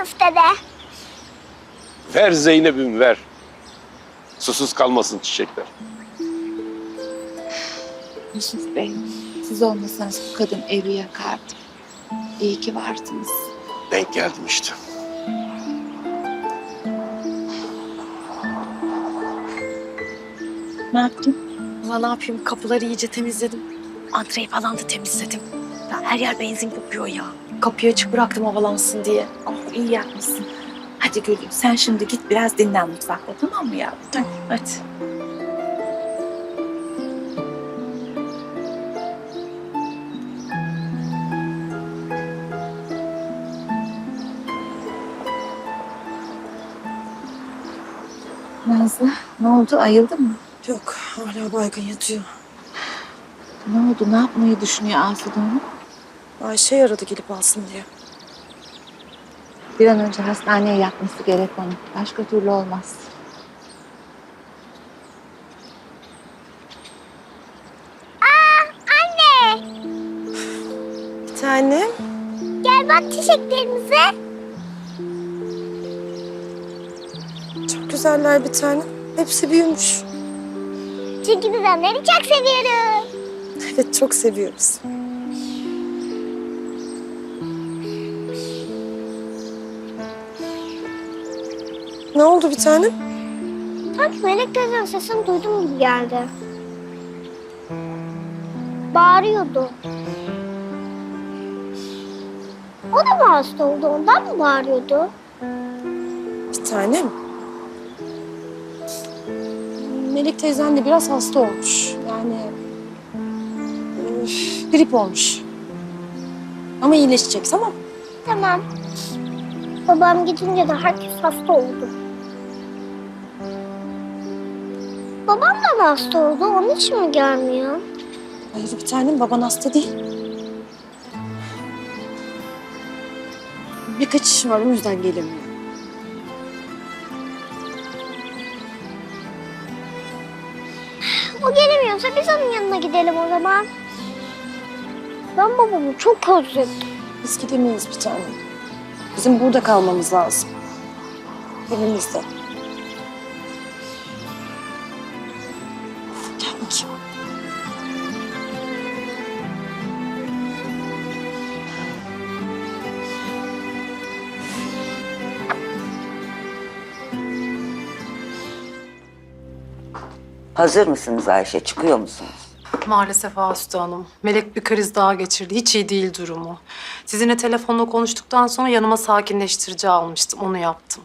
Yusuf dede. Ver Zeynep'im ver. Susuz kalmasın çiçekler. Yusuf Bey, siz olmasanız bu kadın evi yakardı. İyi ki vardınız. Denk geldim işte. Ne yaptın? Valla ne yapayım kapıları iyice temizledim. Antreyi falan da temizledim. Ya her yer benzin kokuyor ya. Kapıyı açık bıraktım havalansın diye. Oh, iyi yapmışsın. Hadi Gülüm, sen şimdi git biraz dinlen mutfakta tamam mı yavrum? Hadi. hadi. Nazlı, ne oldu? Ayıldın mı? Yok hala baygın yatıyor. Ne oldu? Ne yapmayı düşünüyor Asude Hanım? Ayşe aradı gelip alsın diye. Bir an önce hastaneye yatması gerek onun. Başka türlü olmaz. Anne Bir tane. gel bak çiçeklerimize. Çok güzeller bir tane. Hepsi büyümüş. Çünkü biz onları çok seviyoruz. Evet çok seviyoruz. Ne oldu bir tane? Sanki Melek teyzenin sesini duydum gibi geldi. Bağırıyordu. O da mı hasta oldu? Ondan mı bağırıyordu? Bir tanem. Melek teyzen de biraz hasta olmuş. Yani üf, grip olmuş. Ama iyileşecek tamam. Tamam. Babam gidince de herkes hasta oldu. Babam da mı hasta oldu? Onun için mi gelmiyor? Hayır bir tanem baban hasta değil. Birkaç iş var o yüzden gelemiyor. O gelemiyorsa biz onun yanına gidelim o zaman. Ben babamı çok özledim. Biz gidemeyiz bir tanem. Bizim burada kalmamız lazım. Evimizde. Hazır mısınız Ayşe? Çıkıyor musunuz? Maalesef Aslı Hanım. Melek bir kriz daha geçirdi. Hiç iyi değil durumu. Sizinle telefonla konuştuktan sonra yanıma sakinleştirici almıştım. Onu yaptım.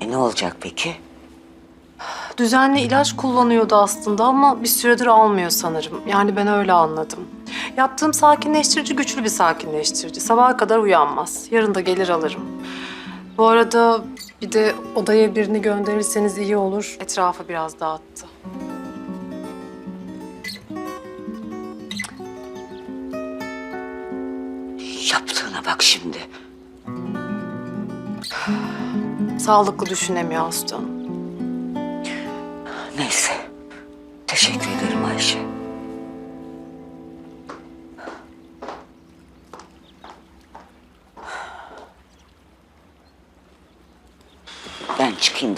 E ne olacak peki? Düzenli ilaç kullanıyordu aslında ama bir süredir almıyor sanırım. Yani ben öyle anladım. Yaptığım sakinleştirici güçlü bir sakinleştirici. Sabaha kadar uyanmaz. Yarın da gelir alırım. Bu arada bir de odaya birini gönderirseniz iyi olur. Etrafı biraz dağıttı. Yaptığına bak şimdi. Sağlıklı düşünemiyor Aslı Hanım. Neyse. Teşekkür ederim Ayşe.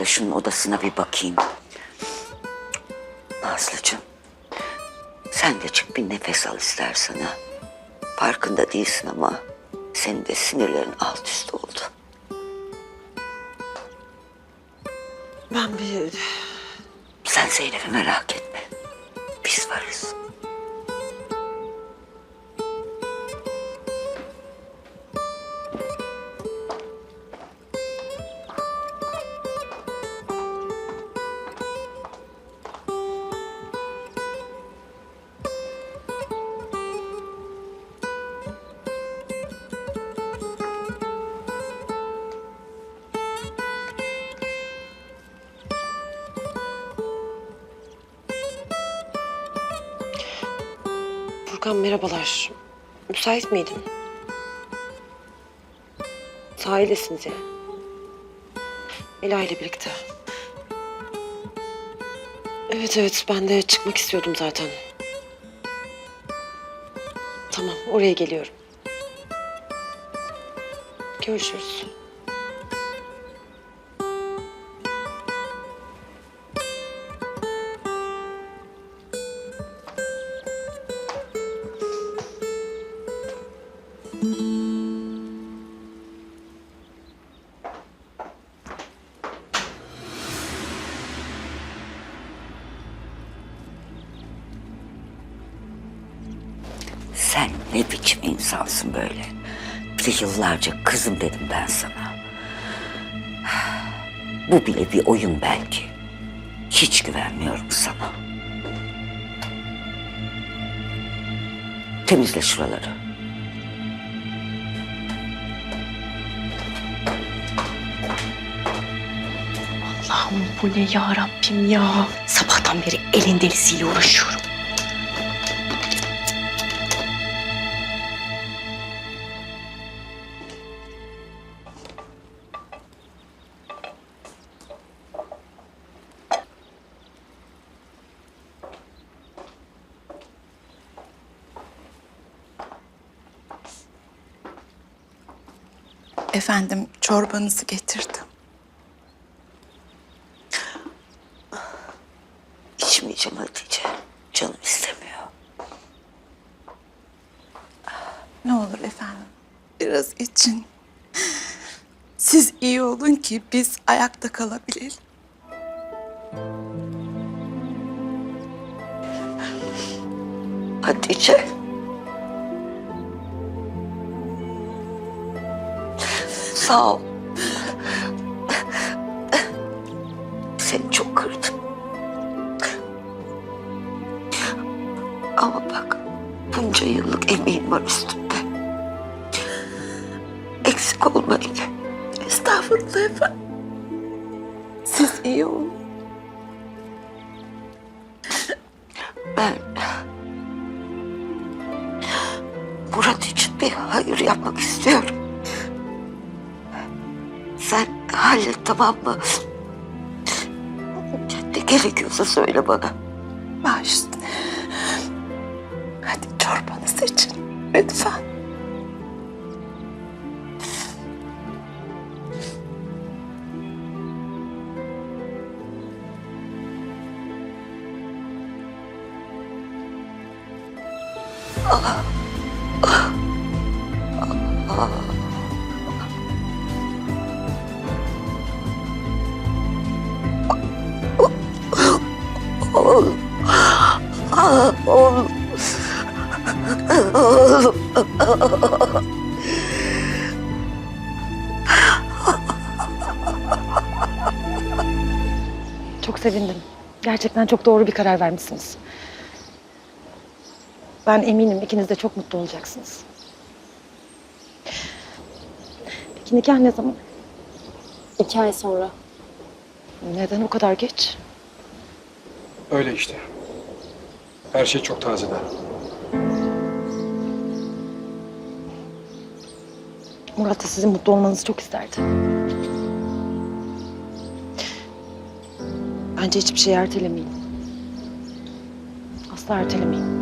Şunun odasına bir bakayım. Nazlıcığım. Sen de çık bir nefes al istersen ha. Farkında değilsin ama senin de sinirlerin alt üst oldu. Ben bir Sen Zeynep'i merak etme. Biz varız. Furkan merhabalar. Müsait miydin? Sahildesiniz ya. Ela ile birlikte. Evet evet ben de çıkmak istiyordum zaten. Tamam oraya geliyorum. Görüşürüz. Sen ne biçim insansın böyle? Bir de yıllarca kızım dedim ben sana. Bu bile bir oyun belki. Hiç güvenmiyorum sana. Temizle şuraları. Allah'ım bu ne ya Rabbim ya. Sabahtan beri elin delisiyle uğraşıyorum. Efendim çorbanızı getirdim. İçmeyeceğim Hatice. Canım istemiyor. Ne olur efendim biraz için. Siz iyi olun ki biz ayakta kalabilelim. Hatice. Sağ ol. Ama bak bunca yıllık emeğim var üstümde. Eksik olmayın. Estağfurullah efendim. Siz iyi olun. Ben Murat için bir hayır yapmak istiyorum. Sen hallet tamam mı? Ne gerekiyorsa söyle bana. Hadi için lütfen. Oğlum. Ah, oğlum. Oğlum. Çok sevindim. Gerçekten çok doğru bir karar vermişsiniz. Ben eminim ikiniz de çok mutlu olacaksınız. Peki nikah ne zaman? İki ay sonra. Neden o kadar geç? Öyle işte. Her şey çok taze daha. Murat da sizin mutlu olmanızı çok isterdi. Bence hiçbir şey ertelemeyin. Asla ertelemeyin.